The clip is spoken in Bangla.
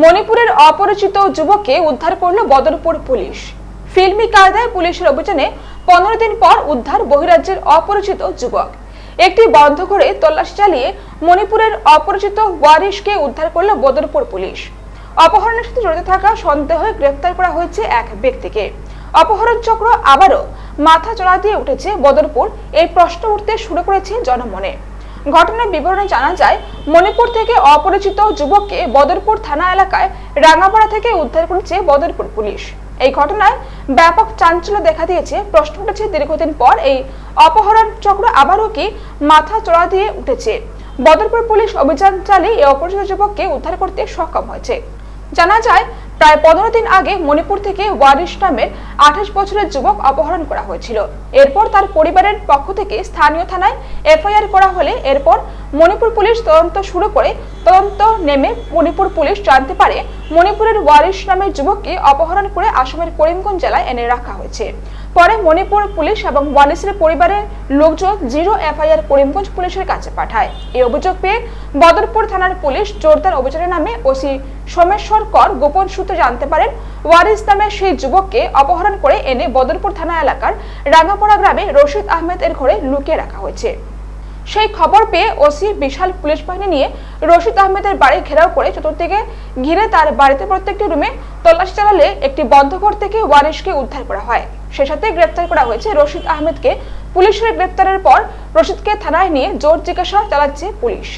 মণিপুরের অপরিচিত যুবককে উদ্ধার করল বদরপুর পুলিশ। ফিল্মি কায়দায় পুলিশের অভিযানে পনেরো দিন পর উদ্ধার বহিরাজ্যের অপরিচিত যুবক। একটি বন্ধ করে তল্লাশি চালিয়ে মণিপুরের অপরিচিত ওয়ারিশকে উদ্ধার করল বদরপুর পুলিশ। অপহরণের সাথে জড়িত থাকা সন্দেহে গ্রেফতার করা হয়েছে এক ব্যক্তিকে। অপহরণ চক্র আবারও মাথা চড়া দিয়ে উঠেছে বদরপুর, এই প্রশ্ন উঠতে শুরু করেছে জনমনে। ঘটনার বিবরণে জানা যায়, মণিপুর থেকে অপরিচিত যুবককে বদরপুর থানা এলাকায় রাঙাপাড়া থেকে উদ্ধার করেছে বদরপুর পুলিশ। এই ঘটনায় ব্যাপক চাঞ্চল্য দেখা দিয়েছে, প্রশ্ন উঠেছে দীর্ঘদিন পর এই অপহরণ চক্র আবারও কি মাথা চড়া দিয়ে উঠেছে। বদরপুর পুলিশ অভিযান চালিয়ে এই অপরিচিত যুবককে উদ্ধার করতে সক্ষম হয়েছে। জানা যায় প্রায় পনেরো দিন আগে মণিপুর থেকে ওয়ারিশ নামের আঠাশ বছরের যুবক অপহরণ করা হয়েছিল। এরপর তার পরিবারের পক্ষ থেকে স্থানীয় থানায় এফআইআর করা হলে এরপর মণিপুর পুলিশ তদন্ত শুরু করে তদন্ত নেমে মণিপুর পুলিশ জানতে পারে মণিপুরের ওয়ারিশ নামের যুবককে অপহরণ করে আসামের করিমগঞ্জ জেলায় এনে রাখা হয়েছে। পরে মণিপুর পুলিশ এবং ওয়ারিসের পরিবারের লোকজন জিরো এফআইআর করিমগঞ্জ পুলিশের কাছে পাঠায়। এই অভিযোগ পেয়ে বদরপুর থানার পুলিশ জোরদার অভিযানের নামে ওসি সোমেশ্বর কর গোপন সূত্রে জানতে পারেন, ওয়ারিস নামের সেই যুবককে অপহরণ করে এনে বদরপুর থানা এলাকার রাঙাপাড়া গ্রামে রশিদ আহমেদ এর ঘরে লুকিয়ে রাখা হয়েছে। সেই খবর পেয়ে ওসি বিশাল পুলিশ বাহিনী নিয়ে রশিদ আহমেদের বাড়ি ঘেরাও করে চতুর্দিকে ঘিরে তার বাড়িতে প্রত্যেকটি রুমে তল্লাশি চালালে একটি বন্ধ ঘর থেকে ওয়ারিশকে উদ্ধার করা হয়। সে সাথে গ্রেপ্তার করা হয়েছে রশিদ আহমেদকে। পুলিশের গ্রেপ্তারের পর রশিদকে থানায় নিয়ে জোর জিজ্ঞাসা চালাচ্ছে পুলিশ।